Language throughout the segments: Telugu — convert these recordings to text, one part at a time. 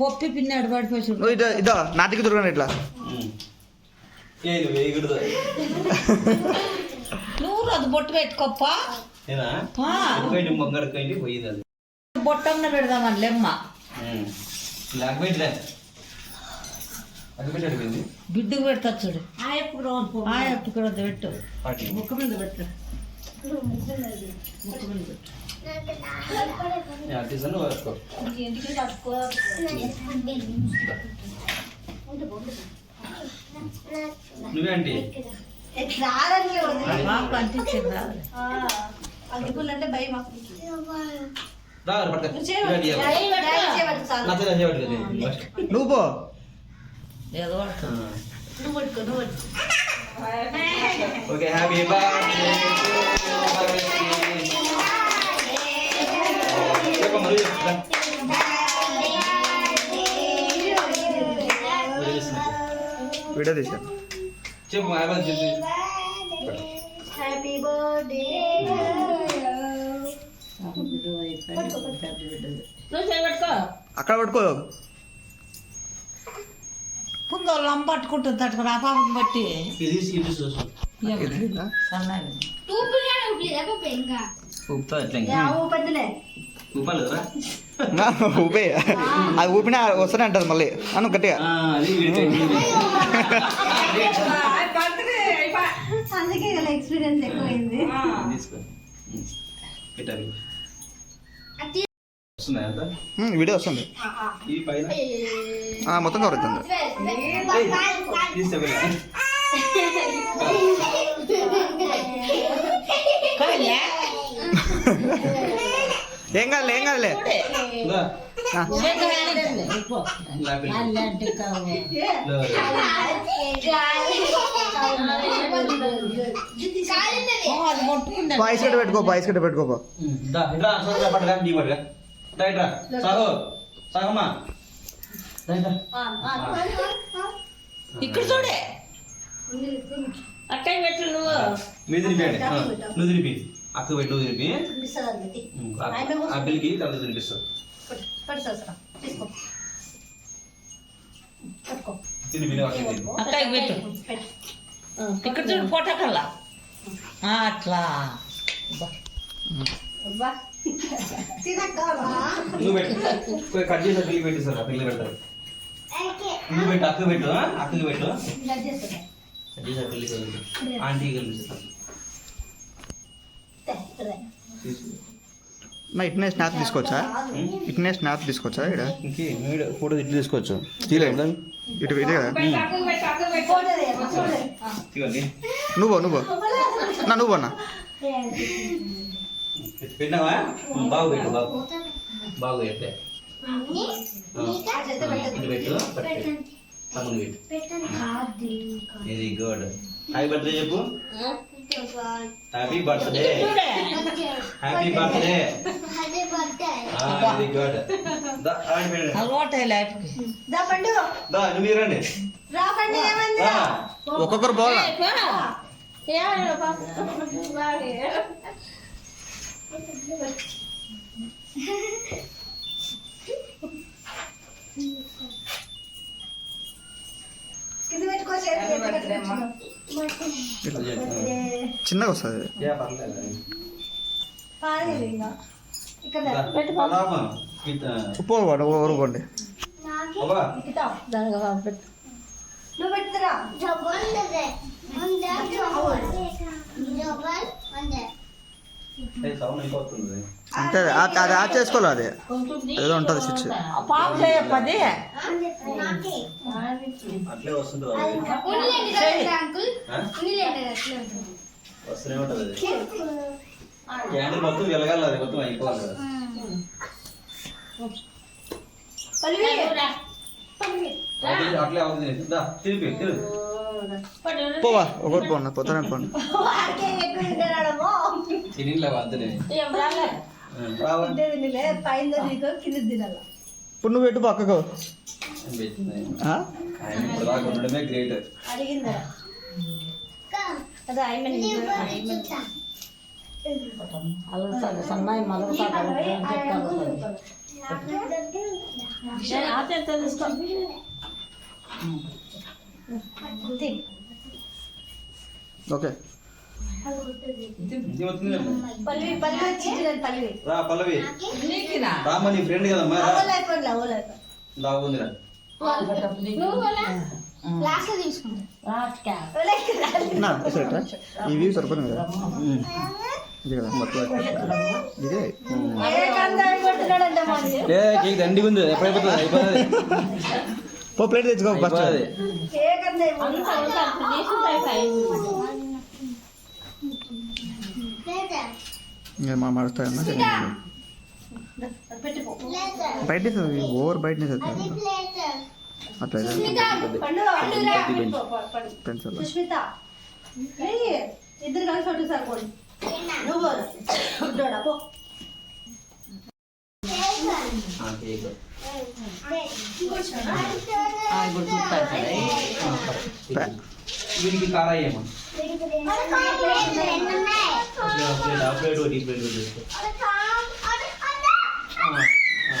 పప్పు పిన్నాడు పడిపోయి ఇదో ఇదో నాటికి దొరకను ఇట్లా. నువ్వు అది బొట్టు పెట్టుకోప్ప? బొట్టన్న పెడదామని లెమ్మ. అడిగింది బిడ్డకు పెడతా చూడు. ఆ ఎప్పుడు కూడా పెట్టు. పాటి ముక్క మీద పెట్టు. ముక్క మీద పెట్టు. నువ్వే మాకు రాదు. అందుకున్నంటే భయం నువ్వు పో ఏదో ఒకటి. నువ్వు పట్టుకో నువ్వు పట్టుకో ఓకే హ్యాపీ బర్త్డే మరి వీడియో తీసా చెప్పు హ్యాపీ చెప్పి హ్యాపీ బర్త్డే బిడ్డ అయిపోయింది, పెద్ద బిడ్డది. నువ్వు చేయబెట్టుకో అక్కడ పట్టుకో ముందు లంబ పట్టుకుంటుంది తట్టుకుని ఆ పాపం బట్టి ఇది ఇది చూసు సన్నది ఉప్పుతా యావు పెద్దలే. ఉప్పాలి కదరా ఊపే అది ఊపినా వస్తూనే అంటది మళ్ళీ. అను గట్టిగా. ఆ, అది వీడికి అందుకే కదా ఎక్స్పీరియన్స్ ఎక్కువైంది తీసుకో పెట్టాలి వస్తున్నాయి అంతా ఉమ్, వీడియో వస్తుంది ఈ పైన ఆ, మొత్తం కవర్ అవుతుంది తీస్తే వెళ్ళి. ఏం కాదులే ఏం కాదులే ఇందా, ఆ, లాపిల్. అలాంటి కావు. లో. ఓ, అది కొట్టుకుంది పాయిస్ కట్ట పెట్టుకో పాయిస్ కట్ట పెట్టుకోపో సాగు సాగమ్మా. ఇక్కడ చూడే. అక్కయ్య పెట్టు నువ్వు. మీరు తినిపించండి ఆ, నువ్వు తినిపి. అక్క పెట్టు నువ్వు తినిపి. ఆ- బిల్కి తర్వాత తినిపిస్తావు పెట్టు ఇక్కడ చూడు ఫోటో కల్లా. అట్లా. నువ్వు పెట్టు. కట్ చేసి పెట్టు సార్ పిల్లి పెడతారు నువ్వు పెట్టు. అక్క పెట్టు ఆ? అక్కకి పెట్టు. కట్ చేసి పిల్లి పెట్టు ఆంటీ కలిపిస్తాను నా ఇట్నే స్నాప్ తీసుకోవచ్చా? ఇట్నే స్నాప్ తీసుకోవచ్చా ఇక్కడ? ఫోటో ఇట్లా తీసుకోవచ్చు. తీయలేదు ఇటు ఇదే కదా? నువ్వు నువ్వు నా నువ్వు అన్న పెట్టినావా బాగు పెట్టు బాగు. బాగు పెట్టే. ఇది పెట్టు పట్టు. తమ్ముని పెట్టు వెరీ గుడ్ హ్యాపీ బర్త్డే చెప్పు. Happy birthday happy birthday very good దా. అలవాటు లైఫ్కి దా పండు. దా నువ్వు రండి. రా పండు ఏమంది దా. ఒక్కొక్కరు పోవాలా చిన్నగా వస్తుంది. ఉప్పు ఊరు పోండి అవ్వా. ఇకితా. నువ్వు పెట్టురా ఏ, సౌండ్ ఇంకా వస్తుంది అంతే అది ఆచ్ చేసుకోవాలి అది. ఏదో ఉంటుంది స్విచ్ పాప చేయప్పది అట్లే వస్తుంది? వస్తూనే ఉంటుంది అది. క్యాండిల్ మొత్తం వెలగాలి అది మొత్తం అయిపోవాలి కదా. అట్లే అవుతుంది. దా తిరిగి తిరుగు. పోవా ఒకటి పోండి పోతానే పోండి ఇప్పుడు నువ్వు పెట్టు పక్కకు సన్నాయి మొదలు తీసుకో. ఓకే. వచ్చింది రా పల్లవి. నీకినా? రామ్మ నీ ఫ్రెండ్ కదమ్మా రా. ఉందిరా. ఇవి సరిపోతుంది కదా? ఇది కదా ఇదే. ఏ కేక్ దండిగా ఉంది ఎప్పుడైపోతుంది? అయిపోతుంది. పో ప్లేట్ తెచ్చుకో ఫస్ట్. మా మడుస్తాయన్నా పెట్టిపో బయట ఓవర్ బయటనే చదువుతాను అట్లా పండు పండు పెన్సిల్. సుష్మిత ఏయ్, ఇద్దరు కలిసి ఒకటి సరిపోండి నువ్వు పో. ఆ, కేక్ ఇప్పుడు చూస్తాను వీడికి కారా అయ్యేమా ప్లేట్ ఒకటి ప్లేట్ ఒకటి తీసుకో. ఆ,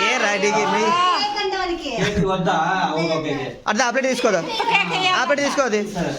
ఏ రైట్కి ఏ కందవానికి ఆ. కేక్ వద్దా అవును ఓకే ఓకే. అట్లా ఆ ప్లేట్ తీసుకోదా ఆ ప్లేట్ తీసుకోది సరే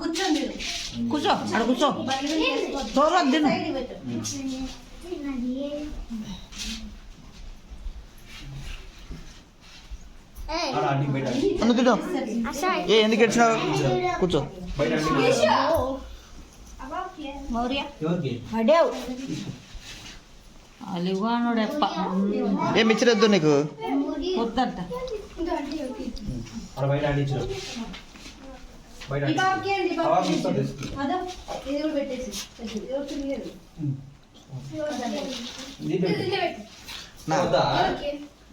కూర్చోండి. కూర్చో అక్కడ కూర్చో. తోర తిను. అన్న ఏ ఎందుకు ఏడ్చినావు కూర్చో. బయట ఆంటీకి బయట. మౌర్య. ఎవరికి? అడేవు. అలివానుడు ఎప్ప ఏం ఇచ్చిరద్దు నీకు? వద్దంట. ఆడ బయట బయట.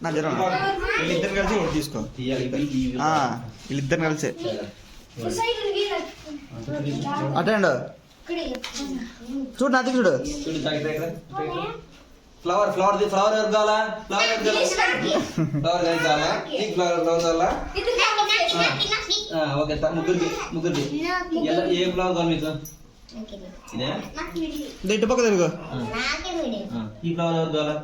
నా జ్వరం వీళ్ళిద్దరు కలిసి ఒకటి తీసుకో. వీళ్ళిద్దరు కలిసి. అటెండ్ చూడు నా చూడు. ఫ్లవర్ ఫ్లవర్ ది ఫ్లవర్ ఎవరు కావాలా? ఫ్లవర్ ఎవరు కావాలా? ఫ్లవర్ ఎవరు కావాలా? నీకు ఫ్లవర్ ఫ్లవర్ కావాలా? ఆ, ఓకే సార్ ముగ్గురికి ముగ్గురికి ఎలా ఏ ఫ్లవర్ కావాలి మీకు? ఇదే? ఇటు పక్క తిరుగు ఆ. ఆ, ఈ ఫ్లవర్ ఎవరు కావాలా?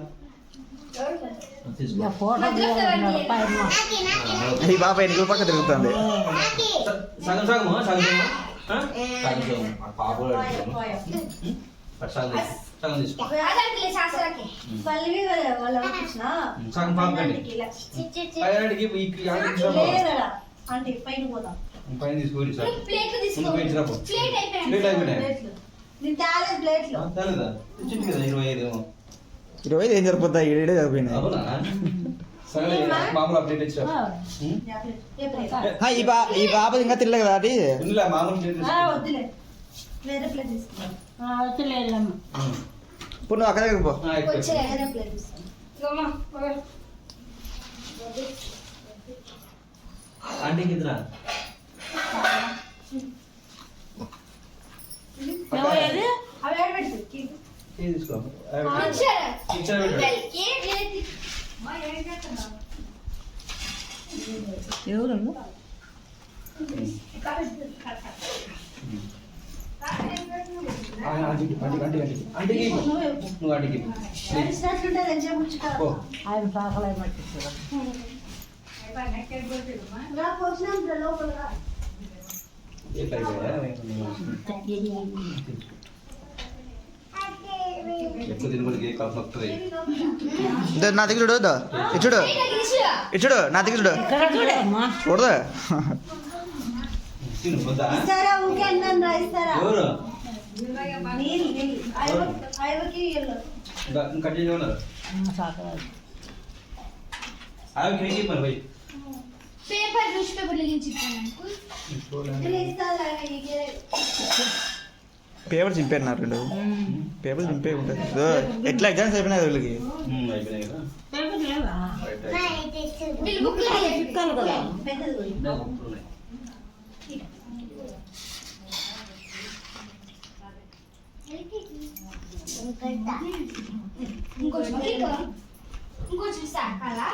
ఈ పాప ఎన్ని పక్క తిరుగుతుంది? సగం సగము? సగం? సగం సగం పాప సగం. సగం తీసుకో. సగం పైన సార్. ప్లేట్ అయిపోయినాయి? ఇరవై ఐదు ఏమో. ఇరవై ఐదు ఏం సరిపోతాయి? ఏడే సరిపోయినాయి. మామూలు అప్డేట్ ఇచ్చా ఈ పాప ఇంకా తినలే కదా అది మామూలు వేరే ప్లేట్. ఇప్పుడు నువ్వు అక్కడ దగ్గర పో. ఆ, ఇక్కడ. వేరే ప్లేట్ తీసుకుందాం ఆంటీకి ఇద్దరా ఎవరేది అవి ఏడ పెట్టు ఇది తీసుకో ఆ, ఇచ్చారా పెట్టు. ఎవరు ఆ, ఆంటీకి ఆంటీకి ఆంటీకి ఆంటీకి ఆంటీకి ఇవ్వు. నువ్వు ఆంటీకి ఇవ్వు. నడిచినట్లుంటే ఎంజాయ్ ముచ్చుట పో. ఆయన సాకలై పట్టించారు రా పోసినాం రా లోపల రా. ఎట్లా అయిపోయా? ఎక్కువ తినకూడదు కేక్ కడుపు నొప్పుతుంది. ఇదో నా దగ్గర చూడు ఇదో. ఇటు చూడు. ఇటు చూడు నా దగ్గర చూడు. చూడదా? ఇస్తారా ఊకే అన్నాను రా ఇస్తారా? ఉన్నారు అవి క్రియేటివ్ మరి పోయి. పేపర్ చింపేన్నారు రెండు పేపర్ చింపే ఉంటుంది ఎట్లా ఎగ్జామ్స్ అయిపోయినాయి వీళ్ళకి? అయిపోయినాయి కదా. ఇంకోటి చూస్తా అలా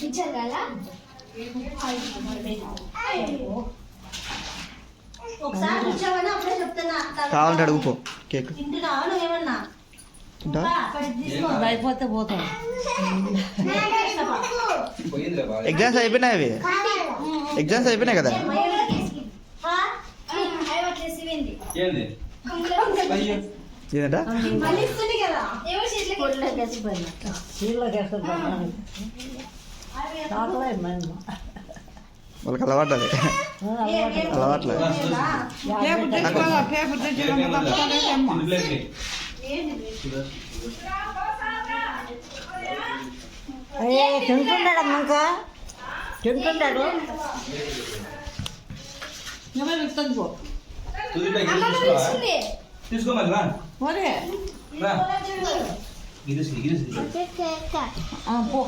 పిక్చర్ కదా ఒకసారి కూర్చోమని అప్పుడే చెప్తున్నా కావాలంటే అడుగుపో కేక్ తింటున్నావా నువ్వేమన్నా. అయిపోతే పోతాం ఎగ్జామ్స్ అయిపోయినాయి అవి ఎగ్జామ్స్ అయిపోయినాయి కదా ఏంది ఏంటంట వాళ్ళకి అలవాటు అది అలవాట్లేదు లేదా? ఇందులోకి. తింటున్నాడు ఇంకా తింటున్నాడు? తీసుకో మరి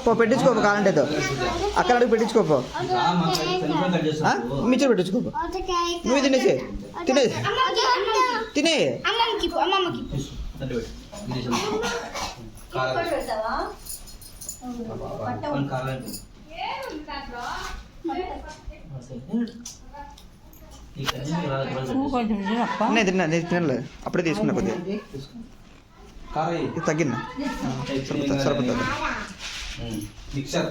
పో. పెట్టించుకోపో కావాలంటే. అక్కడ అడుగు పెట్టించుకోపో రా, మా సైడ్ సెల్ ఫోన్ కట్ ఆ? చేస్తాను. మిక్చర్ పెట్టించుకోపో నువ్వు తినేసి తినేసి తినే. అమ్మమ్మకి తిన్నా నేను తినలే. అప్పుడే తీసుకున్నా కొద్దిగా. కారం వేయి. ఇది తగ్గిందా? సరిపోతుంది. మిక్సర్.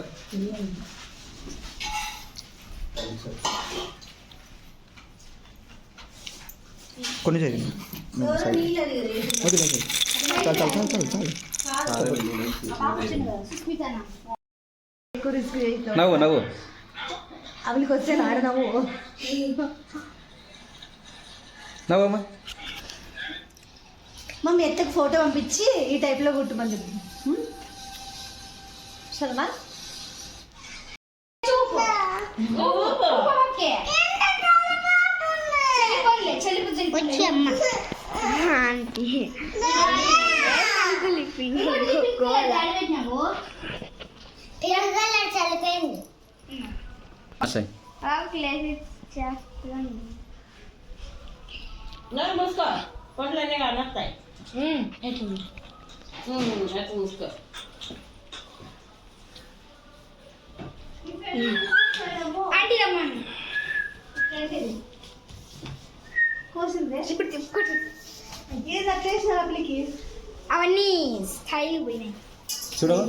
కొన్ని చేయి. ఎవరో నీళ్ళు అడిగారు. ఓకే ఓకే చాలు చాలు చాలు చాలు. చాలు నవ్వు నవ్వు. అవలికి వచ్చే నాడు నవ్వు? నవ్వమ్మా. మమ్మీ ఎత్తకు ఫోటో పంపించి ఈ టైప్లో కుట్టుమని చెప్పి. హ్మ్? సరేనా? ఓకే. చెల్లిపోలే చెల్లిపు వచ్చి అమ్మ నన్ను మూసుకో పండ్లనే నత్తాయి ఎట్లా మూసుకో ఆంటీ రమ్మని కోసిందే ఇప్పుడు తిప్పుకోటి ఏది అట్లేసిన అప్పలికి అవన్నీ స్థాయిలు పోయినాయి చూడవా